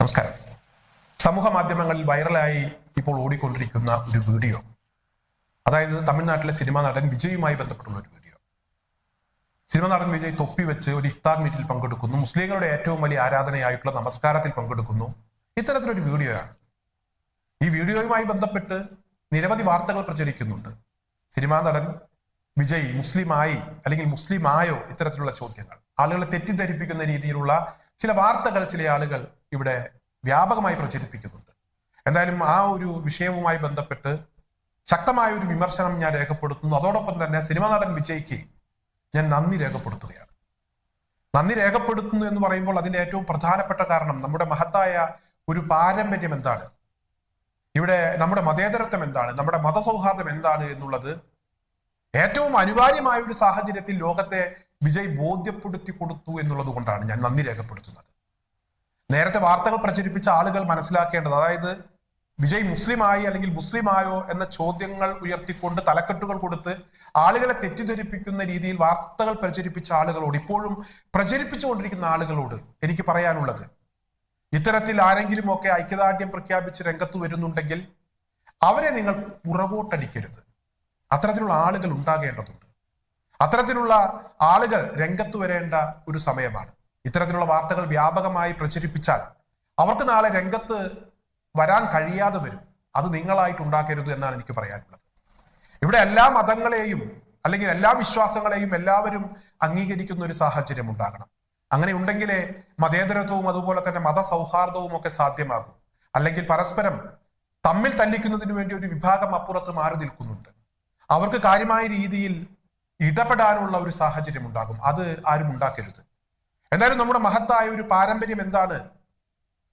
നമസ്കാരം. സമൂഹ മാധ്യമങ്ങളിൽ വൈറലായി ഇപ്പോൾ ഓടിക്കൊണ്ടിരിക്കുന്ന ഒരു വീഡിയോ. അതായത് തമിഴ്നാട്ടിലെ സിനിമാ നടൻ വിജയുമായി ബന്ധപ്പെട്ടുള്ള ഒരു വീഡിയോ. സിനിമാ നടൻ വിജയ് തൊപ്പി വെച്ച് ഒരു ഇഫ്താർ മീറ്റിൽ പങ്കെടുക്കുന്നു. മുസ്ലിങ്ങളുടെ ഏറ്റവും വലിയ ആരാധനയായിട്ടുള്ള നമസ്കാരത്തിൽ പങ്കെടുക്കുന്നു. ഇത്തരത്തിലൊരു വീഡിയോയാണ്. ഈ വീഡിയോയുമായി ബന്ധപ്പെട്ട് നിരവധി വാർത്തകൾ പ്രചരിക്കുന്നുണ്ട്. സിനിമാ നടൻ വിജയ് മുസ്ലിമായി അല്ലെങ്കിൽ മുസ്ലിമായോ ഇത്തരത്തിലുള്ള ചോദ്യങ്ങൾ. ആളുകളെ തെറ്റിദ്ധരിപ്പിക്കുന്ന രീതിയിലുള്ള ചില വാർത്തകൾ ചില ആളുകൾ ഇവിടെ വ്യാപകമായി പ്രചരിപ്പിക്കുന്നുണ്ട്. എന്തായാലും ആ ഒരു വിഷയവുമായി ബന്ധപ്പെട്ട് ശക്തമായ ഒരു വിമർശനം ഞാൻ രേഖപ്പെടുത്തുന്നു. അതോടൊപ്പം തന്നെ സിനിമാ നടൻ വിജയ്ക്ക് ഞാൻ നന്ദി രേഖപ്പെടുത്തുകയാണ്. നന്ദി രേഖപ്പെടുത്തുന്നു എന്ന് പറയുമ്പോൾ അതിന്റെ ഏറ്റവും പ്രധാനപ്പെട്ട കാരണം നമ്മുടെ മഹത്തായ ഒരു പാരമ്പര്യം എന്താണ്? ഇവിടെ നമ്മുടെ മതേതരത്വം എന്താണ്? നമ്മുടെ മതസൗഹാർദ്ദം എന്താണ് എന്നുള്ളത് ഏറ്റവും അനിവാര്യമായ ഒരു സാഹചര്യത്തിൽ ലോകത്തെ വിജയ് ബോധ്യപ്പെടുത്തി കൊടുത്തു എന്നുള്ളത് കൊണ്ടാണ് ഞാൻ നന്ദി രേഖപ്പെടുത്തുന്നത്. നേരത്തെ വാർത്തകൾ പ്രചരിപ്പിച്ച ആളുകൾ മനസ്സിലാക്കേണ്ടത് അതായത് വിജയ് മുസ്ലിമായി അല്ലെങ്കിൽ മുസ്ലിമായോ എന്ന ചോദ്യങ്ങൾ ഉയർത്തിക്കൊണ്ട് തലക്കെട്ടുകൾ കൊടുത്ത് ആളുകളെ തെറ്റിദ്ധരിപ്പിക്കുന്ന രീതിയിൽ വാർത്തകൾ പ്രചരിപ്പിച്ച ആളുകളോട് ഇപ്പോഴും പ്രചരിപ്പിച്ചുകൊണ്ടിരിക്കുന്ന ആളുകളോട് എനിക്ക് പറയാനുള്ളത് ഇത്തരത്തിൽ ആരെങ്കിലും ഒക്കെ ഐക്യദാർഢ്യം പ്രഖ്യാപിച്ച് രംഗത്ത് വരുന്നുണ്ടെങ്കിൽ അവരെ നിങ്ങൾ പുറകോട്ടടിക്കരുത്. അത്തരത്തിലുള്ള ആളുകൾ ഉണ്ടാകേണ്ടതുണ്ട്. അത്തരത്തിലുള്ള ആളുകൾ രംഗത്ത് വരേണ്ട ഒരു സമയമാണ്. ഇത്തരത്തിലുള്ള വാർത്തകൾ വ്യാപകമായി പ്രചരിപ്പിച്ചാൽ അവർക്ക് നാളെ രംഗത്ത് വരാൻ കഴിയാതെ വരും. അത് നിങ്ങളായിട്ട് ഉണ്ടാക്കരുത് എന്നാണ് എനിക്ക് പറയാനുള്ളത്. ഇവിടെ എല്ലാ മതങ്ങളെയും അല്ലെങ്കിൽ എല്ലാ വിശ്വാസങ്ങളെയും എല്ലാവരും അംഗീകരിക്കുന്ന ഒരു സാഹചര്യം ഉണ്ടാകണം. അങ്ങനെ ഉണ്ടെങ്കിലേ മതേതരത്വവും അതുപോലെ തന്നെ മതസൗഹാർദ്ദവും ഒക്കെ സാധ്യമാകും. അല്ലെങ്കിൽ പരസ്പരം തമ്മിൽ തല്ലിക്കുന്നതിന് വേണ്ടി ഒരു വിഭാഗം അപ്പുറത്ത് മാറി നിൽക്കുന്നുണ്ട്. അവർക്ക് കാര്യമായ രീതിയിൽ ഇടപെടാനുള്ള ഒരു സാഹചര്യം ഉണ്ടാകും. അത് ആരും ഉണ്ടാക്കരുത്. എന്തായാലും നമ്മുടെ മഹത്തായ ഒരു പാരമ്പര്യം എന്താണ്?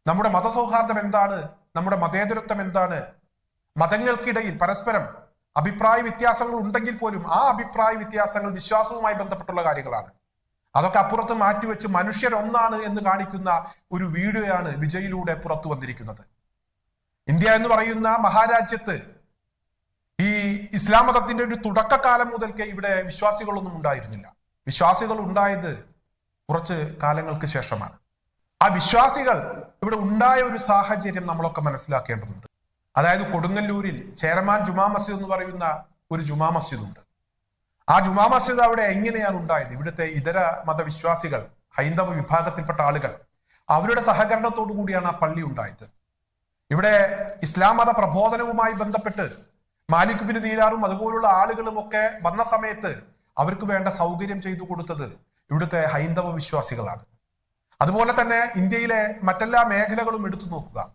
നമ്മുടെ മതസൗഹാർദ്ദം എന്താണ്? നമ്മുടെ മതേതരത്വം എന്താണ്? മതങ്ങൾക്കിടയിൽ പരസ്പരം അഭിപ്രായ വ്യത്യാസങ്ങൾ ഉണ്ടെങ്കിൽ പോലും ആ അഭിപ്രായ വ്യത്യാസങ്ങൾ വിശ്വാസവുമായി ബന്ധപ്പെട്ടുള്ള കാര്യങ്ങളാണ്. അതൊക്കെ അപ്പുറത്ത് മാറ്റിവെച്ച് മനുഷ്യരൊന്നാണ് എന്ന് കാണിക്കുന്ന ഒരു വീഡിയോയാണ് വിജയിലൂടെ പുറത്തു വന്നിരിക്കുന്നത്. ഇന്ത്യ എന്ന് പറയുന്ന മഹാരാജ്യത്ത് ഇസ്ലാം മതത്തിന്റെ ഒരു തുടക്കകാലം മുതൽക്കേ ഇവിടെ വിശ്വാസികളൊന്നും ഉണ്ടായിരുന്നില്ല. വിശ്വാസികൾ ഉണ്ടായത് കുറച്ച് കാലങ്ങൾക്ക് ശേഷമാണ്. ആ വിശ്വാസികൾ ഇവിടെ ഉണ്ടായ ഒരു സാഹചര്യം നമ്മളൊക്കെ മനസ്സിലാക്കേണ്ടതുണ്ട്. അതായത് കൊടുങ്ങല്ലൂരിൽ ചേരമാൻ ജുമാ മസ്ജിദ് എന്ന് പറയുന്ന ഒരു ജുമാ മസ്ജിദ് ഉണ്ട് ആ ജുമാ മസ്ജിദ് അവിടെ എങ്ങനെയാണ് ഉണ്ടായത്? ഇവിടുത്തെ ഇതര മതവിശ്വാസികൾ ഹൈന്ദവ വിഭാഗത്തിൽപ്പെട്ട ആളുകൾ അവരുടെ സഹകരണത്തോടു കൂടിയാണ് ആ പള്ളി ഉണ്ടായത്. ഇവിടെ ഇസ്ലാം മത പ്രബോധനവുമായി ബന്ധപ്പെട്ട് മാലിക് ബിൻ ദീനാറും അതുപോലുള്ള ആളുകളും ഒക്കെ വന്ന സമയത്ത് അവർക്ക് വേണ്ട സൗകര്യം ചെയ്തു കൊടുത്തത് ഇവിടുത്തെ ഹൈന്ദവ വിശ്വാസികളാണ്. അതുപോലെ തന്നെ ഇന്ത്യയിലെ മറ്റെല്ലാ മേഖലകളും എടുത്തു നോക്കുക.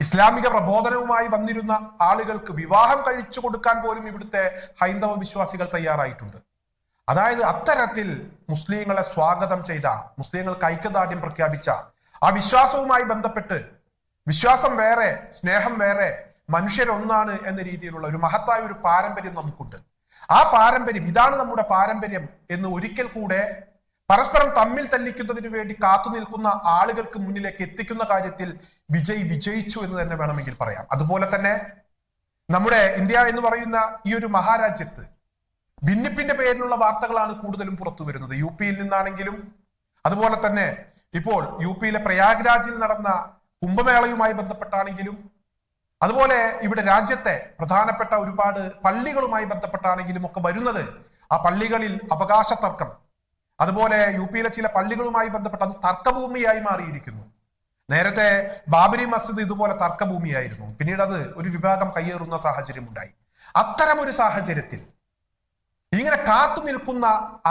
ഇസ്ലാമിക പ്രബോധനവുമായി വന്നിരുന്ന ആളുകൾക്ക് വിവാഹം കഴിച്ചു കൊടുക്കാൻ പോലും ഇവിടുത്തെ ഹൈന്ദവ വിശ്വാസികൾ തയ്യാറായിട്ടുണ്ട്. അതായത് അത്തരത്തിൽ മുസ്ലിങ്ങളെ സ്വാഗതം ചെയ്ത മുസ്ലിങ്ങൾക്ക് ഐക്യദാർഢ്യം പ്രഖ്യാപിച്ച ആ വിശ്വാസവുമായി ബന്ധപ്പെട്ട് വിശ്വാസം വേറെ സ്നേഹം വേറെ മനുഷ്യരൊന്നാണ് എന്ന രീതിയിലുള്ള ഒരു മഹത്തായ ഒരു പാരമ്പര്യം നമുക്കുണ്ട്. ആ പാരമ്പര്യം ഇതാണ് നമ്മുടെ പാരമ്പര്യം എന്ന് ഒരിക്കൽ കൂടെ പരസ്പരം തമ്മിൽ തല്ലിക്കുന്നതിന് വേണ്ടി കാത്തു നിൽക്കുന്ന ആളുകൾക്ക് മുന്നിലേക്ക് എത്തിക്കുന്ന കാര്യത്തിൽ വിജയ് വിജയിച്ചു എന്ന് തന്നെ വേണമെങ്കിൽ പറയാം. അതുപോലെ തന്നെ നമ്മുടെ ഇന്ത്യ എന്ന് പറയുന്ന ഈ ഒരു മഹാരാജ്യത്ത് ഭിന്നിപ്പിന്റെ പേരിലുള്ള വാർത്തകളാണ് കൂടുതലും പുറത്തു വരുന്നത്. യു പിയിൽ നിന്നാണെങ്കിലും അതുപോലെ തന്നെ ഇപ്പോൾ യു പിയിലെ പ്രയാഗ്രാജിൽ നടന്ന കുംഭമേളയുമായി ബന്ധപ്പെട്ടാണെങ്കിലും അതുപോലെ ഇവിടെ രാജ്യത്തെ പ്രധാനപ്പെട്ട ഒരുപാട് പള്ളികളുമായി ബന്ധപ്പെട്ടാണെങ്കിലും ഒക്കെ വരുന്നത് ആ പള്ളികളിൽ അവകാശ തർക്കം അതുപോലെ യു പിയിലെ ചില പള്ളികളുമായി ബന്ധപ്പെട്ട് അത് തർക്കഭൂമിയായി മാറിയിരിക്കുന്നു. നേരത്തെ ബാബരി മസ്ജിദ് ഇതുപോലെ തർക്കഭൂമിയായിരുന്നു. പിന്നീട് അത് ഒരു വിഭാഗം കയ്യേറുന്ന സാഹചര്യം ഉണ്ടായി അത്തരം ഒരു സാഹചര്യത്തിൽ ഇങ്ങനെ കാത്തു നിൽക്കുന്ന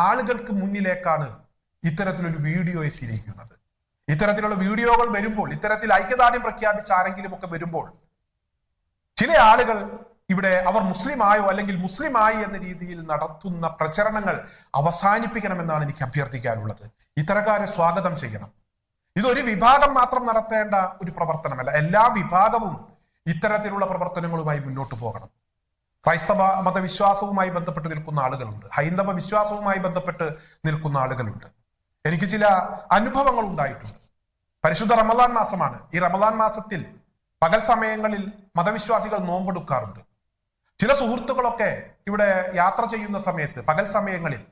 ആളുകൾക്ക് മുന്നിലേക്കാണ് ഇത്തരത്തിലൊരു വീഡിയോ എത്തിയിരിക്കുന്നത്. ഇത്തരത്തിലുള്ള വീഡിയോകൾ വരുമ്പോൾ ഇത്തരത്തിൽ ഐക്യദാർഢ്യം പ്രഖ്യാപിച്ച ആരെങ്കിലും ഒക്കെ വരുമ്പോൾ ചില ആളുകൾ ഇവിടെ അവർ മുസ്ലിമായോ അല്ലെങ്കിൽ മുസ്ലിമായി എന്ന രീതിയിൽ നടത്തുന്ന പ്രചരണങ്ങൾ അവസാനിപ്പിക്കണമെന്നാണ് എനിക്ക് അഭ്യർത്ഥിക്കാനുള്ളത്. ഇത്തരക്കാരെ സ്വാഗതം ചെയ്യണം. ഇതൊരു വിഭാഗം മാത്രം നടത്തേണ്ട ഒരു പ്രവർത്തനമല്ല. എല്ലാ വിഭാഗവും ഇത്തരത്തിലുള്ള പ്രവർത്തനങ്ങളുമായി മുന്നോട്ട് പോകണം. ക്രൈസ്തവ മതവിശ്വാസവുമായി ബന്ധപ്പെട്ട് നിൽക്കുന്ന ആളുകളുണ്ട്. ഹൈന്ദവ വിശ്വാസവുമായി ബന്ധപ്പെട്ട് നിൽക്കുന്ന ആളുകളുണ്ട്. എനിക്ക് ചില അനുഭവങ്ങൾ ഉണ്ടായിട്ടുണ്ട്. പരിശുദ്ധ റമദാൻ മാസമാണ്. ഈ റമദാൻ മാസത്തിൽ പകൽ സമയങ്ങളിൽ മതവിശ്വാസികൾ നോമ്പെടുക്കാറുണ്ട്. ചില സുഹൃത്തുക്കളൊക്കെ ഇവിടെ യാത്ര ചെയ്യുന്ന സമയത്ത് പകൽ സമയങ്ങളിൽ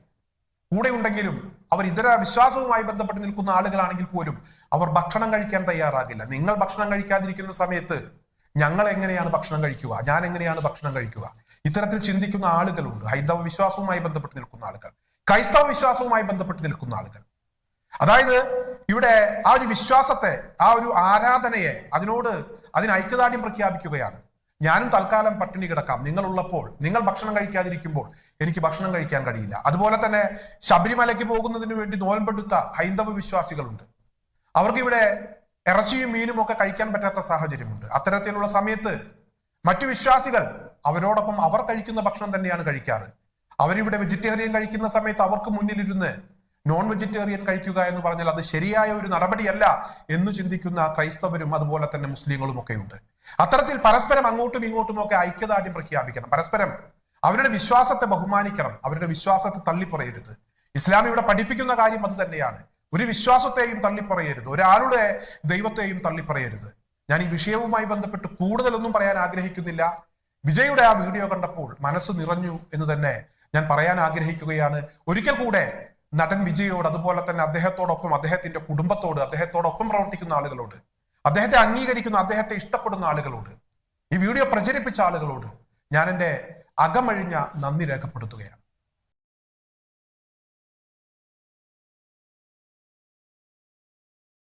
കൂടെ ഉണ്ടെങ്കിലും അവർ ഇതര വിശ്വാസവുമായി ബന്ധപ്പെട്ട് നിൽക്കുന്ന ആളുകളാണെങ്കിൽ പോലും അവർ ഭക്ഷണം കഴിക്കാൻ തയ്യാറാകില്ല. നിങ്ങൾ ഭക്ഷണം കഴിക്കാതിരിക്കുന്ന സമയത്ത് ഞങ്ങൾ എങ്ങനെയാണ് ഭക്ഷണം കഴിക്കുക? ഞാൻ എങ്ങനെയാണ് ഭക്ഷണം കഴിക്കുക? ഇത്തരത്തിൽ ചിന്തിക്കുന്ന ആളുകളുണ്ട്. ഹൈന്ദവ വിശ്വാസവുമായി ബന്ധപ്പെട്ട് നിൽക്കുന്ന ആളുകൾ ക്രൈസ്തവ വിശ്വാസവുമായി ബന്ധപ്പെട്ട് നിൽക്കുന്ന ആളുകൾ. അതായത് ഇവിടെ ആ ഒരു വിശ്വാസത്തെ ആ ഒരു ആരാധനയെ അതിനോട് അതിന് ഐക്യദാർഢ്യം പ്രഖ്യാപിക്കുകയാണ്. ഞാനും തൽക്കാലം പട്ടിണി കിടക്കാം. നിങ്ങളുള്ളപ്പോൾ നിങ്ങൾ ഭക്ഷണം കഴിക്കാതിരിക്കുമ്പോൾ എനിക്ക് ഭക്ഷണം കഴിക്കാൻ കഴിയില്ല. അതുപോലെ തന്നെ ശബരിമലയ്ക്ക് പോകുന്നതിന് വേണ്ടി നോൽമ്പെടുത്ത ഹൈന്ദവ വിശ്വാസികളുണ്ട്. അവർക്കിവിടെ ഇറച്ചിയും മീനും ഒക്കെ കഴിക്കാൻ പറ്റാത്ത സാഹചര്യമുണ്ട്. അത്തരത്തിലുള്ള സമയത്ത് മറ്റു വിശ്വാസികൾ അവരോടൊപ്പം അവർ കഴിക്കുന്ന ഭക്ഷണം തന്നെയാണ് കഴിക്കാറ്. അവരിവിടെ വെജിറ്റേറിയൻ കഴിക്കുന്ന സമയത്ത് അവർക്ക് മുന്നിലിരുന്ന് നോൺ വെജിറ്റേറിയൻ കഴിക്കുക എന്ന് പറഞ്ഞാൽ അത് ശരിയായ ഒരു നടപടിയല്ല എന്ന് ചിന്തിക്കുന്ന ക്രൈസ്തവരും അതുപോലെ തന്നെ മുസ്ലിങ്ങളും ഒക്കെ ഉണ്ട്. അത്തരത്തിൽ പരസ്പരം അങ്ങോട്ടും ഇങ്ങോട്ടും ഒക്കെ ഐക്യദാർഢ്യം പ്രഖ്യാപിക്കണം. പരസ്പരം അവരുടെ വിശ്വാസത്തെ ബഹുമാനിക്കണം. അവരുടെ വിശ്വാസത്തെ തള്ളിപ്പറയരുത്. ഇസ്ലാം ഇവിടെ പഠിപ്പിക്കുന്ന കാര്യം അത് തന്നെയാണ്. ഒരു വിശ്വാസത്തെയും തള്ളിപ്പറയരുത്. ഒരാളുടെ ദൈവത്തെയും തള്ളിപ്പറയരുത്. ഞാൻ ഈ വിഷയവുമായി ബന്ധപ്പെട്ട് കൂടുതലൊന്നും പറയാൻ ആഗ്രഹിക്കുന്നില്ല. വിജയുടെ ആ വീഡിയോ കണ്ടപ്പോൾ മനസ്സ് നിറഞ്ഞു എന്ന് തന്നെ ഞാൻ പറയാൻ ആഗ്രഹിക്കുകയാണ്. ഒരിക്കൽ കൂടെ നടൻ വിജയോട് അതുപോലെ തന്നെ അദ്ദേഹത്തോടൊപ്പം അദ്ദേഹത്തിന്റെ കുടുംബത്തോട് അദ്ദേഹത്തോടൊപ്പം പ്രവർത്തിക്കുന്ന ആളുകളോട് അദ്ദേഹത്തെ അംഗീകരിക്കുന്ന അദ്ദേഹത്തെ ഇഷ്ടപ്പെടുന്ന ആളുകളോട് ഈ വീഡിയോ പ്രചരിപ്പിച്ച ആളുകളോട് ഞാൻ എന്റെ അകമഴിഞ്ഞ നന്ദി രേഖപ്പെടുത്തുകയാണ്.